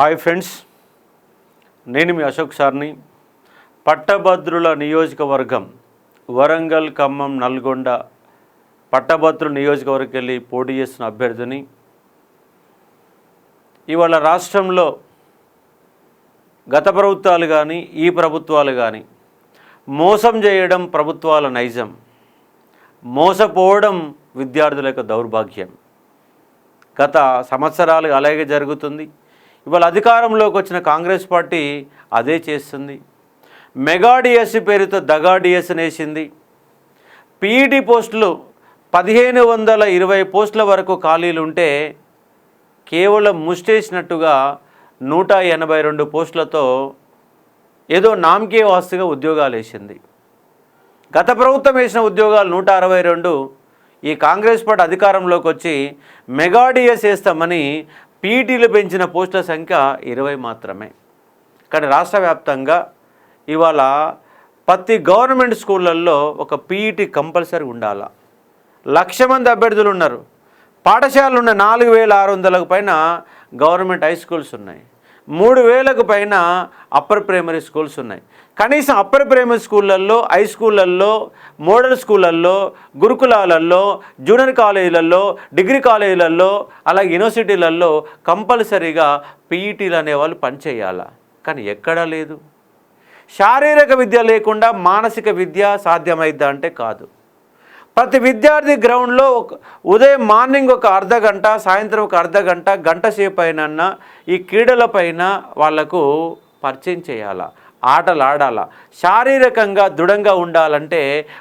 Hi friends నేను మీ అశోక్ సార్ని. పట్టభద్రుల నియోజకవర్గం వరంగల్ ఖమ్మం నల్గొండ పట్టభద్రుల నియోజకవర్గం వెళ్ళి పోటీ చేస్తున్న అభ్యర్థిని. ఇవాళ రాష్ట్రంలో గత ప్రభుత్వాలు కానీ ఈ ప్రభుత్వాలు కానీ మోసం చేయడం ప్రభుత్వాల నైజం మోసపోవడం విద్యార్థుల యొక్క దౌర్భాగ్యం. గత సంవత్సరాలు అలాగే జరుగుతుంది. ఇవాళ అధికారంలోకి వచ్చిన కాంగ్రెస్ పార్టీ అదే చేస్తుంది. మెగా డిఎస్సి పేరుతో దగా డిఎస్సి వేసింది పీఈటీ పోస్టులు పదిహేను వందల ఇరవై పోస్టుల వరకు ఖాళీలు ఉంటే కేవలం ముష్టేసినట్టుగా నూట ఎనభై రెండు పోస్టులతో ఏదో నామకే వాస్తుగా ఉద్యోగాలు వేసింది. గత ప్రభుత్వం వేసిన ఉద్యోగాలు నూట అరవై రెండు. ఈ కాంగ్రెస్ పార్టీ అధికారంలోకి వచ్చి మెగాడిఎస్ వేస్తామని పీటీలు పెంచిన పోస్టుల సంఖ్య ఇరవై మాత్రమే. కానీ రాష్ట్ర వ్యాప్తంగా ఇవాళ ప్రతి గవర్నమెంట్ స్కూళ్ళల్లో ఒక పీఈటీ కంపల్సరీ ఉండాల. లక్ష మంది అభ్యర్థులు ఉన్నారు. పాఠశాలలు ఉన్న నాలుగు వేల ఆరు వందలకు పైన గవర్నమెంట్ హై స్కూల్స్ ఉన్నాయి. మూడు వేలకు పైన అప్పర్ ప్రైమరీ స్కూల్స్ ఉన్నాయి. కనీసం అప్పర్ ప్రైమరీ స్కూళ్ళల్లో హై స్కూళ్ళల్లో మోడల్ స్కూళ్ళల్లో గురుకులాలల్లో జూనియర్ కాలేజీలలో డిగ్రీ కాలేజీలలో అలాగే యూనివర్సిటీలలో కంపల్సరీగా పీఈటీలు అనేవాళ్ళు పనిచేయాల? కానీ ఎక్కడా లేదు. శారీరక విద్య లేకుండా మానసిక విద్య సాధ్యమైద్దా అంటే కాదు. ప్రతి విద్యార్థి గ్రౌండ్లో ఒక ఉదయం మార్నింగ్ ఒక అర్ధ గంట సాయంత్రం ఒక అర్ధ గంట గంట సేపు ఈ క్రీడలపైన వాళ్ళకు పరిచయం చేయాలా? ఆటలు ఆడాలా శారీరకంగా దృఢంగా ఉండాలంటే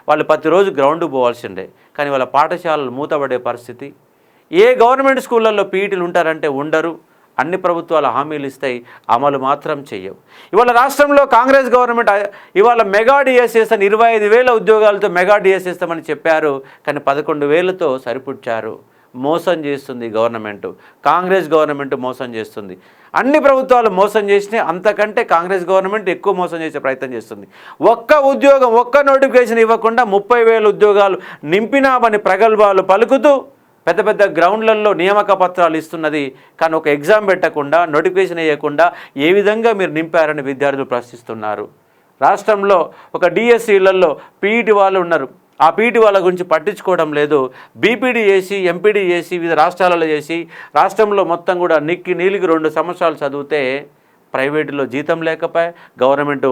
వాళ్ళు ప్రతిరోజు గ్రౌండ్ పోవాల్సిందే. కానీ వాళ్ళ పాఠశాలలు మూతపడే పరిస్థితి. ఏ గవర్నమెంట్ స్కూళ్ళల్లో పీఈటీలు ఉంటారంటే ఉండరు. అన్ని ప్రభుత్వాలు హామీలు ఇస్తాయి అమలు మాత్రం చేయవు ఇవాళ రాష్ట్రంలో కాంగ్రెస్ గవర్నమెంట్ ఇవాళ మెగా డిఎస్ చేస్తాను ఇరవై ఐదు వేల ఉద్యోగాలతో మెగా డిఎస్ చేస్తామని చెప్పారు కానీ పదకొండు వేలతో సరిపుచ్చారు మోసం చేస్తుంది గవర్నమెంట్. కాంగ్రెస్ గవర్నమెంట్ మోసం చేస్తుంది. అన్ని ప్రభుత్వాలు మోసం చేసినాయి అంతకంటే కాంగ్రెస్ గవర్నమెంట్ ఎక్కువ మోసం చేసే ప్రయత్నం చేస్తుంది. ఒక్క ఉద్యోగం ఒక్క నోటిఫికేషన్ ఇవ్వకుండా ముప్పై వేల ఉద్యోగాలు నింపినామని ప్రగల్భాలు పలుకుతూ పెద్ద పెద్ద గ్రౌండ్లలో నియామక పత్రాలు ఇస్తున్నది. కానీ ఒక ఎగ్జామ్ పెట్టకుండా నోటిఫికేషన్ వేయకుండా ఏ విధంగా మీరు నింపారని విద్యార్థులు ప్రశ్నిస్తున్నారు. రాష్ట్రంలో ఒక డిఎస్సీలలో పీఈటీ వాళ్ళు ఉన్నారు. ఆ పీటీ వాళ్ళ గురించి పట్టించుకోవడం లేదు. బీపీడీ చేసి ఎంపీడీ చేసి వివిధ రాష్ట్రాలలో చేసి రాష్ట్రంలో మొత్తం కూడా నిక్కి నీలికి రెండు సంవత్సరాలు చదివితే ప్రైవేటులో జీతం లేకపోయి గవర్నమెంట్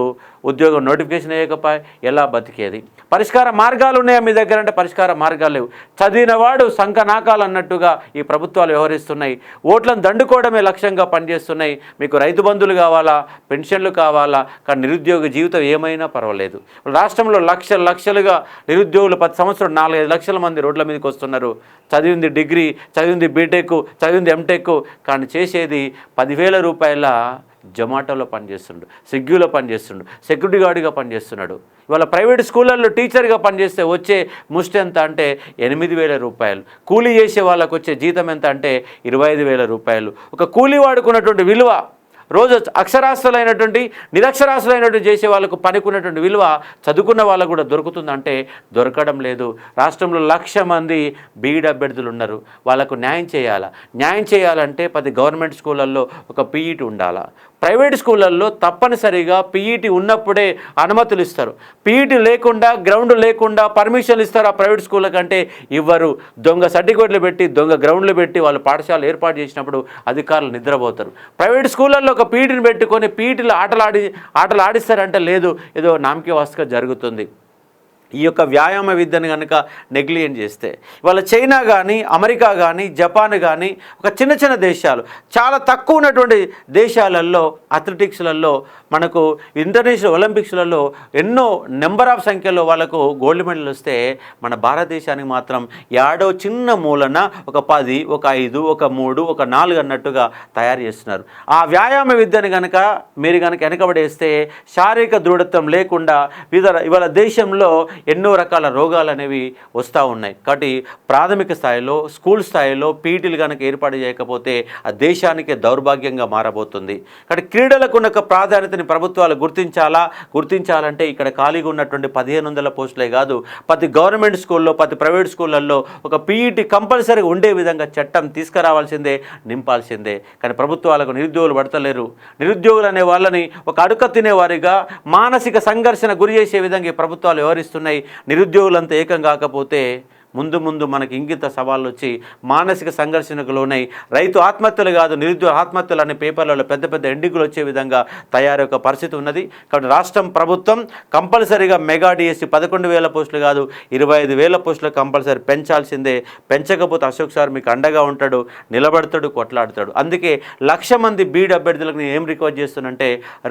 ఉద్యోగం నోటిఫికేషన్ వేయకపోయి ఎలా బతికేది? పరిష్కార మార్గాలు ఉన్నాయా మీ దగ్గర? అంటే పరిష్కార మార్గాలు లేవు. చదివినవాడు సంకనాకాలు అన్నట్టుగా ఈ ప్రభుత్వాలు వ్యవహరిస్తున్నాయి. ఓట్లను దండుకోవడమే లక్ష్యంగా పనిచేస్తున్నాయి. మీకు రైతు బంధువులు కావాలా? పెన్షన్లు కావాలా? కానీ నిరుద్యోగ జీవితం ఏమైనా పర్వాలేదు. రాష్ట్రంలో లక్షలు లక్షలుగా నిరుద్యోగులు పది సంవత్సరం నాలుగైదు లక్షల మంది రోడ్ల మీదకి వస్తున్నారు. చదివింది డిగ్రీ చదివింది బీటెక్ చదివింది ఎంటెక్ కానీ చేసేది పదివేల రూపాయల జొమాటోలో పనిచేస్తుండు స్విగ్గీలో పనిచేస్తుండు సెక్యూరిటీ గార్డుగా పనిచేస్తున్నాడు. ఇవాళ ప్రైవేట్ స్కూళ్ళల్లో టీచర్గా పనిచేస్తే వచ్చే ముష్టి ఎంత అంటే ఎనిమిది వేల రూపాయలు. కూలీ చేసే వాళ్ళకు వచ్చే జీతం ఎంత అంటే ఇరవై ఐదు వేల రూపాయలు. ఒక కూలీ వాడుకున్నటువంటి విలువ రోజు అక్షరాస్యులైనటువంటి నిరక్షరాస్యులైనటువంటి చేసే వాళ్ళకు పనికున్నటువంటి విలువ చదువుకున్న వాళ్ళకు కూడా దొరుకుతుందంటే దొరకడం లేదు. రాష్ట్రంలో లక్ష మంది బీఈడి అభ్యర్థులు ఉన్నారు. వాళ్ళకు న్యాయం చేయాలా? న్యాయం చేయాలంటే పది గవర్నమెంట్ స్కూళ్ళల్లో ఒక పీఈటీ ఉండాలా? ప్రైవేట్ స్కూళ్ళల్లో తప్పనిసరిగా పీఈటీ ఉన్నప్పుడే అనుమతులు ఇస్తారు. పీఈటీ లేకుండా గ్రౌండ్ లేకుండా పర్మిషన్లు ఇస్తారు ఆ ప్రైవేట్ స్కూళ్ళ కంటే ఇవ్వరు. దొంగ సర్టిఫికేట్లు పెట్టి దొంగ గ్రౌండ్లు పెట్టి వాళ్ళు పాఠశాలలు ఏర్పాటు చేసినప్పుడు అధికారులు నిద్రపోతారు. ప్రైవేట్ స్కూళ్ళల్లో ఒక పీఈటీని పెట్టుకొని పీఈటీలు ఆటలు ఆడి ఆటలు ఆడిస్తారంటే లేదు. ఏదో నామకే వాస్తుగా జరుగుతుంది. ఈ యొక్క వ్యాయామ విద్యను కనుక నెగ్లిజెంట్ చేస్తే ఇవాళ చైనా కానీ అమెరికా కానీ జపాన్ కానీ ఒక చిన్న చిన్న దేశాలు చాలా తక్కువ ఉన్నటువంటి దేశాలలో అథ్లెటిక్స్లలో మనకు ఇంటర్నేషనల్ ఒలింపిక్స్లలో ఎన్నో నెంబర్ ఆఫ్ సంఖ్యలో వాళ్ళకు గోల్డ్ మెడల్ వస్తే మన భారతదేశానికి మాత్రం యాడో చిన్న మూలన ఒక పది ఒక ఐదు ఒక మూడు ఒక నాలుగు అన్నట్టుగా తయారు చేస్తున్నారు. ఆ వ్యాయామ విద్యను కనుక మీరు కనుక వెనకబడేస్తే శారీరక దృఢత్వం లేకుండా వివిధ ఇవాళ దేశంలో ఎన్నో రకాల రోగాలు అనేవి వస్తూ ఉన్నాయి. కాబట్టి ప్రాథమిక స్థాయిలో స్కూల్ స్థాయిలో పీటీలు కనుక ఏర్పాటు చేయకపోతే ఆ దేశానికి దౌర్భాగ్యంగా మారబోతుంది. కాబట్టి క్రీడలకు ఉన్న ప్రాధాన్యతని ప్రభుత్వాలు గుర్తించాలా? గుర్తించాలంటే ఇక్కడ ఖాళీగా ఉన్నటువంటి పదిహేను వందల పోస్టులే కాదు ప్రతి గవర్నమెంట్ స్కూల్లో ప్రతి ప్రైవేట్ స్కూళ్ళల్లో ఒక పీఈటీ కంపల్సరీగా ఉండే విధంగా చట్టం తీసుకురావాల్సిందే నింపాల్సిందే. కానీ ప్రభుత్వాలకు నిరుద్యోగులు పడతలేరు. నిరుద్యోగులు అనే వాళ్ళని ఒక అడుక తినేవారిగా మానసిక సంఘర్షణ గురి చేసే విధంగా ఈ ప్రభుత్వాలు వ్యవహరిస్తున్నాయి. నిరుద్యోగులంతా ఏకం కాకపోతే ముందు ముందు మనకి ఇంగిత సవాళ్ళు వచ్చి మానసిక సంఘర్షణకు లోనై రైతు ఆత్మహత్యలు కాదు నిరుద్యోగ ఆత్మహత్యలు అనే పేపర్లలో పెద్ద పెద్ద ఎండికలు వచ్చే విధంగా తయారొక పరిస్థితి ఉన్నది. కాబట్టి రాష్ట్రం ప్రభుత్వం కంపల్సరీగా మెగా డిఎస్సి పదకొండు వేల పోస్టులు కాదు ఇరవై ఐదు వేల పోస్టులు కంపల్సరీ పెంచాల్సిందే. పెంచకపోతే అశోక్ సార్ మీకు అండగా ఉంటాడు నిలబడతాడు కొట్లాడతాడు. అందుకే లక్ష మంది బీడ్ అభ్యర్థులకు నేను ఏం రిక్వెస్ట్ చేస్తున్నంటే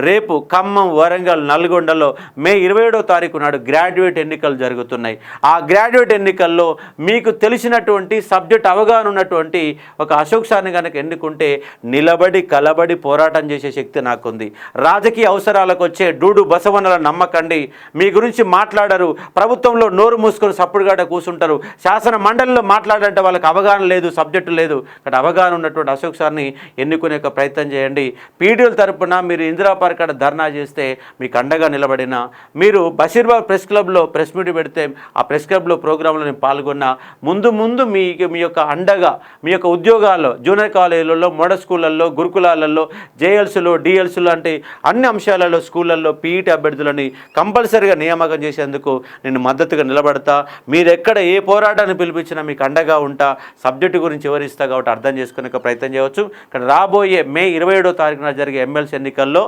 రేపు ఖమ్మం వరంగల్ నల్గొండలో మే ఇరవై ఏడో తారీఖు నాడు గ్రాడ్యుయేట్ ఎన్నికలు జరుగుతున్నాయి. ఆ గ్రాడ్యుయేట్ ఎన్నికల్లో మీకు తెలిసినటువంటి సబ్జెక్ట్ అవగాహన ఉన్నటువంటి ఒక అశోక్ సార్ని కనుక ఎన్నుకుంటే నిలబడి కలబడి పోరాటం చేసే శక్తి నాకుంది. రాజకీయ అవసరాలకు వచ్చే డూడు బసవనల నమ్మకండి. మీ గురించి మాట్లాడరు. ప్రభుత్వంలో నోరు మూసుకొని సప్పుడుగాడ కూర్చుంటారు శాసన మండలిలో మాట్లాడంటే వాళ్ళకి అవగాహన లేదు సబ్జెక్టు లేదు. ఇక్కడ అవగాహన ఉన్నటువంటి అశోక్ సార్ని ఎన్నుకునే ఒక ప్రయత్నం చేయండి. పీడీల తరపున మీరు ఇందిరా పార్క్ కాడ ధర్నా చేస్తే మీకు అండగా నిలబడిన మీరు బషీర్బాగ్ ప్రెస్ క్లబ్లో ప్రెస్ మీట్ పెడితే ఆ ప్రెస్ క్లబ్లో ప్రోగ్రాంలో నేను పాల్గొన్న ముందు ముందు మీ మీ యొక్క అండగా మీ యొక్క ఉద్యోగాల్లో జూనియర్ కాలేజీలలో మోడల్ స్కూళ్ళల్లో గురుకులాలలో జేఎల్స్లో డిఎల్స్లో లాంటి అన్ని అంశాలలో స్కూళ్ళల్లో పీఈటీ అభ్యర్థులని కంపల్సరీగా నియామకం చేసేందుకు నేను మద్దతుగా నిలబడతా. మీరు ఎక్కడ ఏ పోరాటాన్ని పిలిపించినా మీకు అండగా ఉంటా. సబ్జెక్టు గురించి వివరిస్తా కాబట్టి అర్థం చేసుకునే ప్రయత్నం చేయవచ్చు. కానీ రాబోయే మే ఇరవై ఏడో తారీఖున జరిగే ఎమ్మెల్సీ ఎన్నికల్లో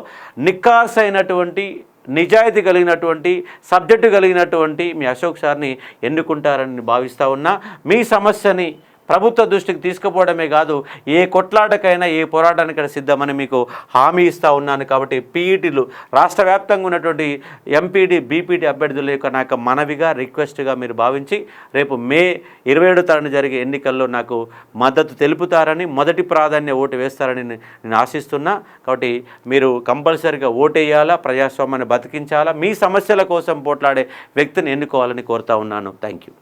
నిక్కార్స్ అయినటువంటి నిజాయితీ కలిగినటువంటి సబ్జెక్టు కలిగినటువంటి మీ అశోక్ సార్ని ఎన్నుకుంటారని భావిస్తూ ఉన్నా. మీ సమస్యని ప్రభుత్వ దృష్టికి తీసుకుపోవడమే కాదు ఏ కొట్లాటకైనా ఏ పోరాటానికైనా సిద్ధమని మీకు హామీ ఇస్తూ ఉన్నాను. కాబట్టి పీఈటీలు రాష్ట్ర వ్యాప్తంగా ఉన్నటువంటి ఎంపీడీ బీపీటీ అభ్యర్థుల యొక్క నా యొక్క మనవిగా రిక్వెస్ట్గా మీరు భావించి రేపు మే ఇరవై ఏడో తారీఖున జరిగే ఎన్నికల్లో నాకు మద్దతు తెలుపుతారని మొదటి ప్రాధాన్య ఓటు వేస్తారని నేను ఆశిస్తున్నా. కాబట్టి మీరు కంపల్సరీగా ఓటేయాలా ప్రజాస్వామ్యాన్ని బతికించాలా మీ సమస్యల కోసం పోట్లాడే వ్యక్తిని ఎన్నుకోవాలని కోరుతా ఉన్నాను. Thank you